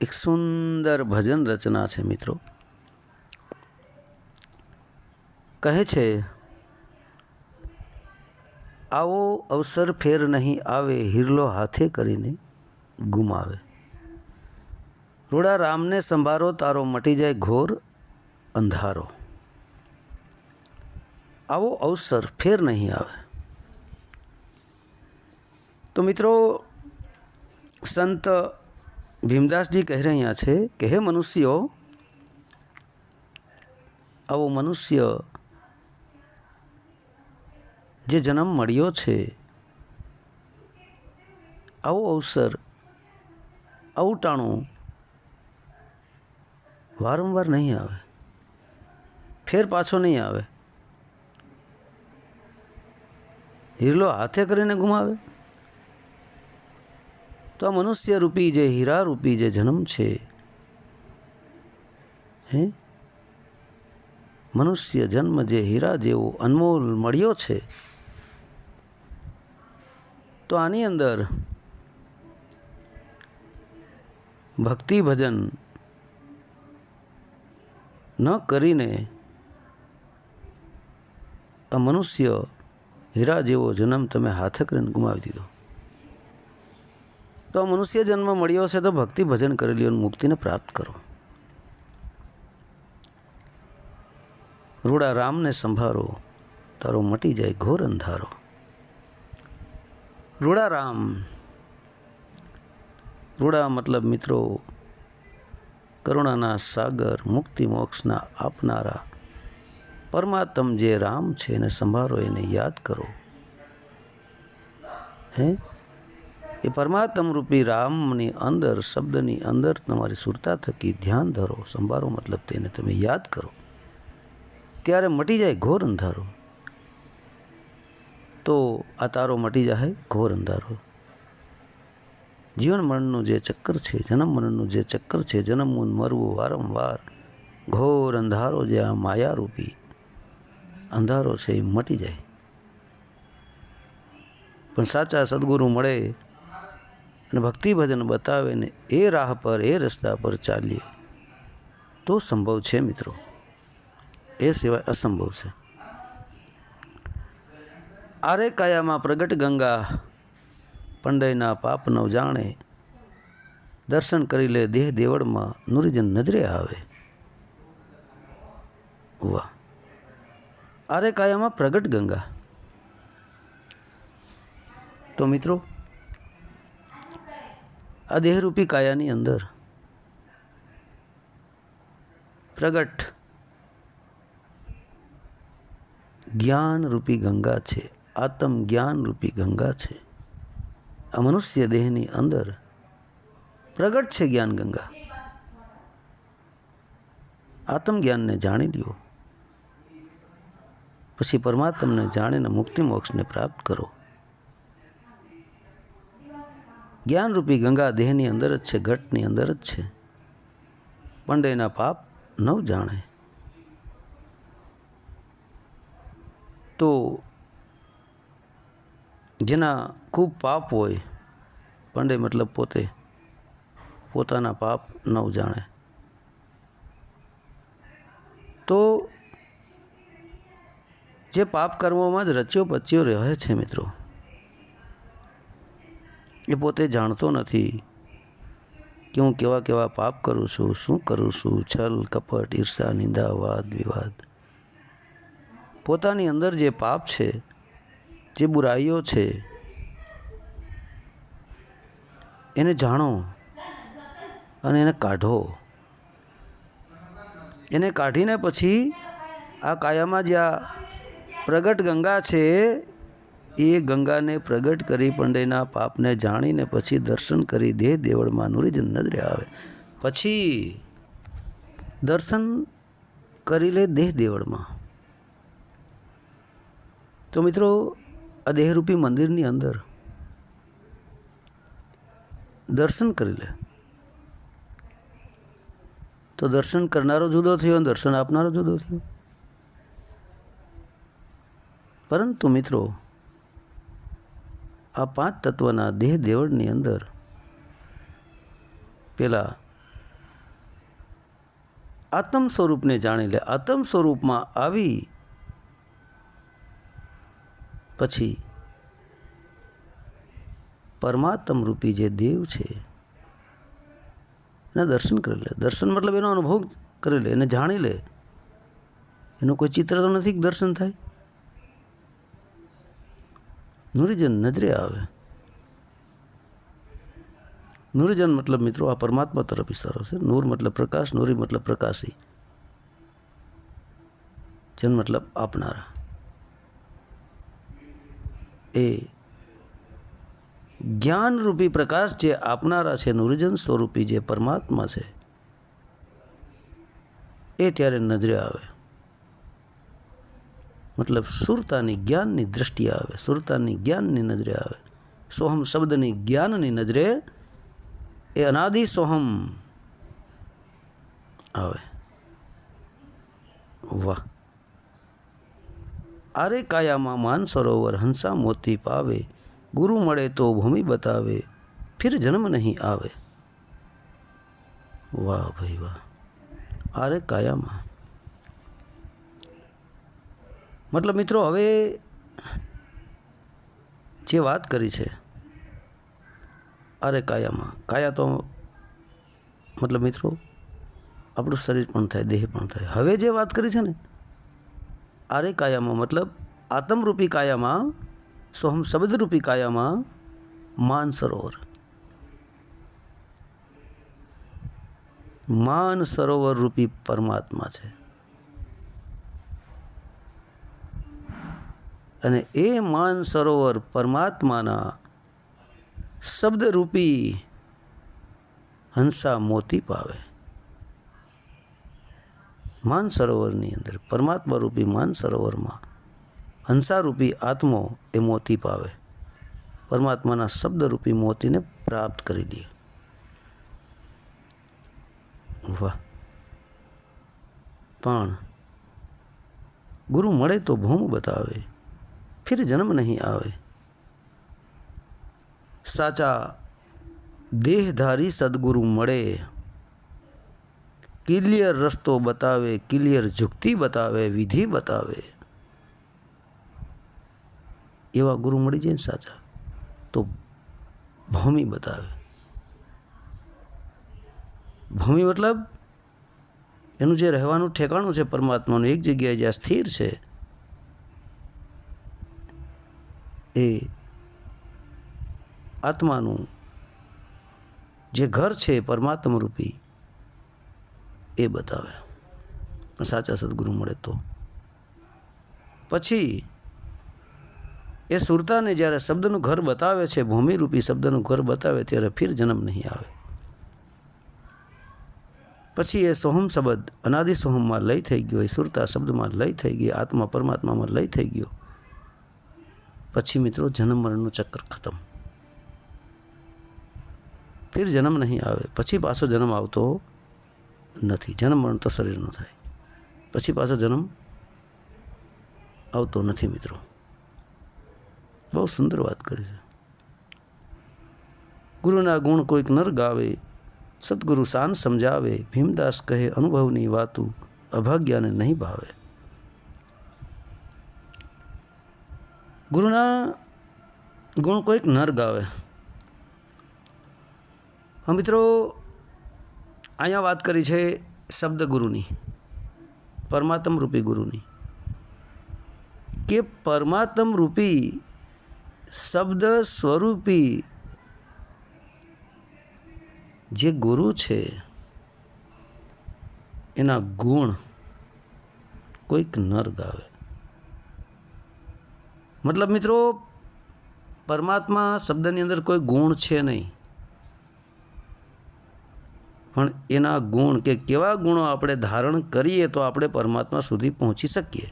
એક સુંદર ભજન રચના છે મિત્રો. કહે છે, આવો અવસર ફેર નહીં આવે, હિરલો હાથે કરીને ગુમાવે. રૂડા રામને સંભારો, તારો મટી જાય ઘોર અંધારો. આવો અવસર ફેર નહીં આવે. તો મિત્રો, સંત ભીમદાસજી કહી રહ્યા છે કે, હે મનુષ્યો, આવો મનુષ્ય જે જન્મ મળ્યો છે, આવો અવસર, આવું ટાણું વારંવાર નહીં આવે, ફેર પાછો નહીં આવે. હિરલો હાથે કરીને ગુમાવે. તો આ મનુષ્ય રૂપી જે હીરા રૂપી જે જન્મ છે, હે? મનુષ્ય જન્મ જે હીરા જેવો અનમોલ મળ્યો છે, તો આની અંદર ભક્તિ ભજન ન કરીને આ મનુષ્ય હીરા જેવો જન્મ તમે હાથે કરીને ગુમાવી દીધો. તો આ મનુષ્ય જન્મ મળ્યો છે તો ભક્તિ ભજન કરી લ્યો મુક્તિને પ્રાપ્ત કરો. રૂડા રામને સંભારો, તારો મટી જાય ઘોર અંધારો. રૂડા રામ, રૂડા મતલબ મિત્રો, કરુણાના સાગર, મુક્તિ મોક્ષના આપનારા. પરમાત્મ જે રામ છે એને સંભાળો એને યાદ કરો. હે? એ પરમાત્મ રૂપી રામની અંદર, શબ્દની અંદર તમારી સુરતા થકી ધ્યાન ધરો. સંભાળો મતલબ તેને તમે યાદ કરો. ત્યારે મટી જાય ઘોર અંધારો. તો આ તારો મટી જાય ઘોર અંધારો. જીવન મરણનું જે ચક્કર છે, જન્મ મરણનું જે ચક્કર છે જન્મવું મરવું વારંવાર ઘોર અંધારો જે આ માયારૂપી અંધારો છે, એ મટી જાય. પણ સાચા સદગુરુ મળે અને ભક્તિ ભજન બતાવે ને એ રાહ પર, એ રસ્તા પર ચાલીએ. તો સંભવ છે મિત્રો. એ સિવાય અસંભવ છે. આરે કાયામાં પ્રગટ ગંગા, પંડયના પાપ ન જાણે. દર્શન કરી લે દેહ દેવળમાં, નુરીજન નજરે આવે. વાહ. આરે કાયામાં પ્રગટ ગંગા. તો મિત્રો આ દેહરૂપી કાયાની અંદર. પ્રગટ. જ્ઞાનરૂપી ગંગા છે. આત્મ જ્ઞાનરૂપી ગંગા છે. આ મનુષ્ય દેહની અંદર પ્રગટ છે જ્ઞાન ગંગા. આત્મજ્ઞાનને જાણી લ્યો. પછી પરમાત્મને જાણીને મુક્તિ મોક્ષને પ્રાપ્ત કરો. જ્ઞાનરૂપી ગંગા દેહની અંદર જ છે, ઘટની અંદર જ છે. પંડેના પાપ નવ જાણે. તો જેના ખૂબ પાપ હોય પંડે મતલબ પોતે પોતાના પાપ નવ જાણે. તો જે પાપ કર્મોમાં જ રચ્યો પચ્યો રહે છે મિત્રો. એ પોતે જાણતો નથી કે હું કેવા કેવા પાપ કરું છું, શું કરું છું, છલ, કપટ, ઈર્ષા, નિંદા, વાદ, વિવાદ. પોતાની અંદર જે પાપ છે, જે બુરાઈઓ છે, એને જાણો અને એને કાઢો. એને કાઢીને પછી આ કાયામાં જે આ પ્રગટ ગંગા છે એ ગંગાને પ્રગટ કરી પંડેના પાપને જાણીને પછી દર્શન કરી દેહ દેવળમાં નુરીજન નજરે આવે. પછી દર્શન કરી લે દેહ દેવળમાં. તો મિત્રો, આ દેહરૂપી મંદિરની અંદર દર્શન કરી લે. તો દર્શન કરનારો જુદો થયો, દર્શન આપનારો જુદો થયો. પરંતુ મિત્રો આ પાંચ તત્વના દેહ દેવળની અંદર. પેલા, આત્મ સ્વરૂપને જાણી લે. આત્મ સ્વરૂપમાં આવી, પછી પરમાત્મ રૂપી જે દેવ છે, એના દર્શન કરી લે. દર્શન મતલબ એનો અનુભવ કરી લે, એને જાણી લે. એનું કોઈ ચિત્ર તો નથી દર્શન થાય? નુરીજન નજરે આવે. નુરીજન મતલબ મિત્રો આ પરમાત્મા તરફ ઇશારો છે નૂર મતલબ પ્રકાશ, નૂરી મતલબ પ્રકાશી. જન મતલબ આપનારા. એ જ્ઞાનરૂપી પ્રકાશ જે આપનારા છે, નુરજન સ્વરૂપી જે પરમાત્મા છે, એ ત્યારે નજરે આવે. મતલબ સુરતાની જ્ઞાનની દ્રષ્ટિએ આવે સુરતાની જ્ઞાનની નજરે આવે સોહમ શબ્દની જ્ઞાનની નજરે એ અનાદિ સોહમ આવે વાહ આરે કાયામાં માન સરોવર હંસા મોતી પાવે ગુરુ મળે તો ભૂમિ બતાવે ફિર જન્મ નહીં આવે વાહ ભાઈ વાહ આરે કાયામાં મતલબ મિત્રો, હવે જે વાત કરી છે, અરે કાયામાં, કાયા તો મતલબ મિત્રો, આપણું શરીર પણ થાય, દેહ પણ થાય. હવે જે વાત કરી છે ને આરે કાયામાં, મતલબ આત્મરૂપી કાયામાં સોહમ શબ્દરૂપી કાયામાં માન સરોવર માન સરોવર રૂપી પરમાત્મા છે. અને એ માન સરોવર પરમાત્માના શબ્દરૂપી હંસા મોતી પાવે. માન સરોવરની અંદર પરમાત્મા રૂપી માન સરોવરમાં હંસારૂપી આત્મો એ મોતી પાવે. પરમાત્માના શબ્દરૂપી મોતીને પ્રાપ્ત કરી લે વાહ. પણ ગુરુ મળે તો ભૂમ બતાવે. ફિર જન્મ નહીં આવે સાચા દેહધારી સદગુરુ મળે ક્લિયર રસ્તો બતાવે ક્લિયર જુક્તિ બતાવે વિધિ બતાવે એવા ગુરુ મળી જાય ને સાચા તો ભૂમિ બતાવે ભૂમિ મતલબ એનું જે રહેવાનું ઠેકાણું છે પરમાત્માનું એક જગ્યાએ જ્યાં સ્થિર છે એ આત્માનું જે ઘર છે પરમાત્મા રૂપી એ બતાવે. સાચા સદગુરુ મળે તો. પછી એ સુરતાને જ્યારે શબ્દનું ઘર બતાવે છે, ભૂમિરૂપી શબ્દનું ઘર બતાવે ત્યારે ફિર જન્મ નહીં આવે. પછી એ સોહમ શબ્દ અનાદિ સોહમમાં લય થઈ ગયો, એ સુરતા શબ્દમાં લય થઈ ગઈ, આત્મા પરમાત્મામાં લય થઈ ગયો. પછી મિત્રો જન્મ મરણનું ચક્ર ખતમ. ફિર જન્મ નહીં આવે. પછી પાછો જન્મ આવતો નથી. જન્મ મરણ તો શરીરનો થાય. પછી પાછો જન્મ આવતો નથી મિત્રો. બહુ સુંદર વાત કરી છે. ગુરુના ગુણ કોઈક નર ગાવે, સદગુરુ શાન સમજાવે, ભીમદાસ કહે અનુભવની વાતું અભાગ્યાને નહીં ભાવે. ગુરુના ગુણ કોઈક નર ગાવે. મિત્રો, અહીંયા વાત કરી છે શબ્દ ગુરુની પરમાત્મ રૂપી ગુરુની. કે પરમાત્મ રૂપી શબ્દ સ્વરૂપી જે ગુરુ છે, એના ગુણ કોઈક નર ગાવે. મતલબ મિત્રો, પરમાત્મા શબ્દની અંદર કોઈ ગુણ છે નહીં. પણ એના ગુણ કે કેવા ગુણો આપણે ધારણ કરીએ તો આપણે પરમાત્મા સુધી પહોંચી શકીએ.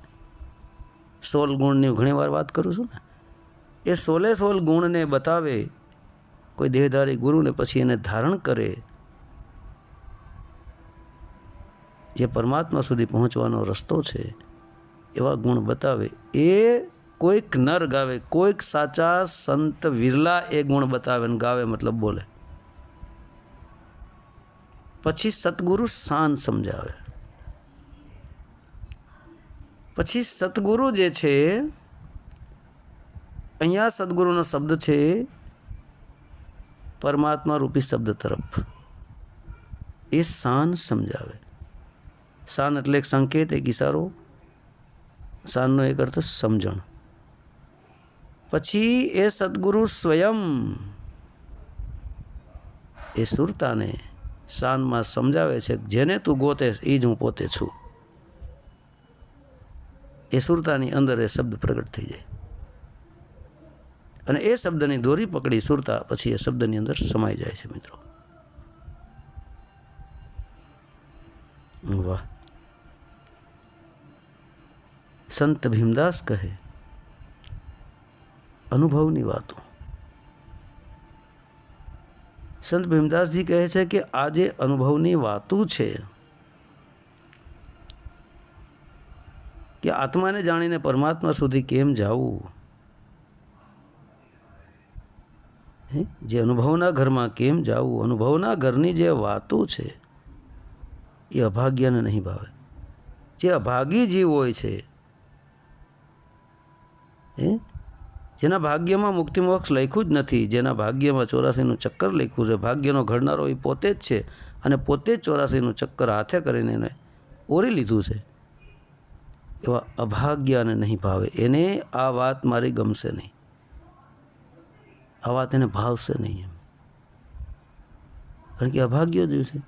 સોલ ગુણની ઘણીવાર વાત કરું છું ને, એ સોલે સોલ ગુણને બતાવે, કોઈ દેહધારી ગુરુને પછી એને ધારણ કરે, જે પરમાત્મા સુધી પહોંચવાનો રસ્તો છે, એવા ગુણ બતાવે એ કોઈક નર ગાવે, કોઈક સાચા સંત વિરલા એ ગુણ બતાવે ને ગાવે મતલબ બોલે. પછી સતગુરુ શાન સમજાવે. પછી સતગુરુ જે છે, અહીંયા સદગુરુનો શબ્દ છે, પરમાત્મા રૂપી શબ્દ તરફ. એ શાન સમજાવે. શાન એટલે એક સંકેત, એક ઈશારો. શાનનો એક અર્થ સમજણ. પછી એ સદગુરુ સ્વયં એ સુરતાને શાનમાં સમજાવે છે જેને તું ગોતે એ જ હું પોતે છું. એ સુરતાની અંદર એ શબ્દ પ્રગટ થઈ જાય. અને એ શબ્દની દોરી પકડી સુરતા પછી એ શબ્દની અંદર સમાઈ જાય છે મિત્રો. વાહ. સંત ભીમદાસ કહે અનુભવની વાતો. સંત ભીમદાસજી કહે છે કે આ જે અનુભવની વાતો છે, કે આત્માને જાણીને પરમાત્મા સુધી કેમ જવું? જે અનુભવના ઘરમાં કેમ જવું? અનુભવના ઘરની જે વાતો છે, એ અભાગ્યને નહીં ભાવે. જે અભાગી જીવ હોય છે, હે જેના ભાગ્યમાં મુક્તિમોક્ષ લખ્યું જ નથી, જેના ભાગ્યમાં ચોરાસીનું ચક્કર લખ્યું છે. ભાગ્યનો ઘડનારો એ પોતે જ છે અને પોતે જ ચોરાસીનું ચક્કર હાથે કરીને એને ઓરી લીધું છે. એવા અભાગ્યને નહીં ભાવે. એને આ વાત મારી ગમશે નહીં. આ વાત એને ભાવશે નહીં એમ. કારણ કે અભાગ્ય જ છે.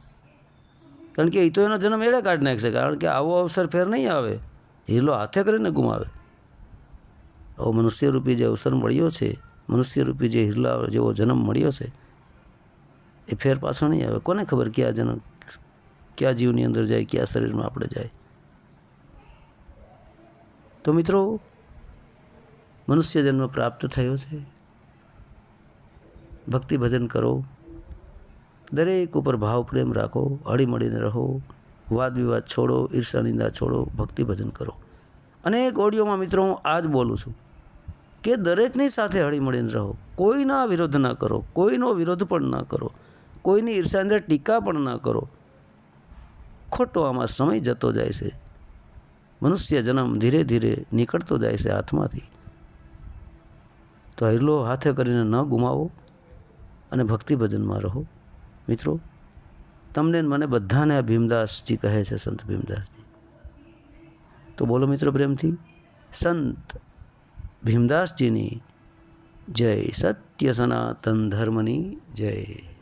કારણ કે એ તો એનો જન્મ એડે કાઢી નાખશે. કારણ કે આવો અવસર ફેર નહીં આવે. હીલો હાથે કરીને ગુમાવે. આવો મનુષ્યરૂપી જે અવસર મળ્યો છે, મનુષ્યરૂપી જે હિરલા જેવો જન્મ મળ્યો છે, એ ફેર પાછો નહીં આવે. કોને ખબર ક્યાં જન્મ, કયા જીવની અંદર જાય, ક્યાં શરીરમાં આપણે જાય? તો મિત્રો, મનુષ્ય જન્મ પ્રાપ્ત થયો છે. ભક્તિ ભજન કરો. દરેક ઉપર ભાવ પ્રેમ રાખો હળી મળીને રહો વાદ વિવાદ છોડો ઈર્ષા નિંદા છોડો, ભક્તિ ભજન કરો. અનેક ઓડિયોમાં મિત્રો હું આ જ બોલું છું. કે દરેકની સાથે હળી મળીને રહો. કોઈના વિરોધ ના કરો. કોઈનો વિરોધ પણ ના કરો. કોઈની ઈર્ષા ટીકા પણ ના કરો. ખોટો આમાં સમય જતો જાય છે. મનુષ્ય જન્મ ધીરે ધીરે નીકળતો જાય છે હાથમાંથી. તો હિરલો હાથે કરીને ન ગુમાવો અને ભક્તિ ભજનમાં રહો. મિત્રો, તમને મને બધાને આ ભીમદાસજી કહે છે, સંત ભીમદાસજી. તો બોલો મિત્રો પ્રેમથી, સંત ભીમદાસજીની જય સત્ય સનાતન ધર્મની જય.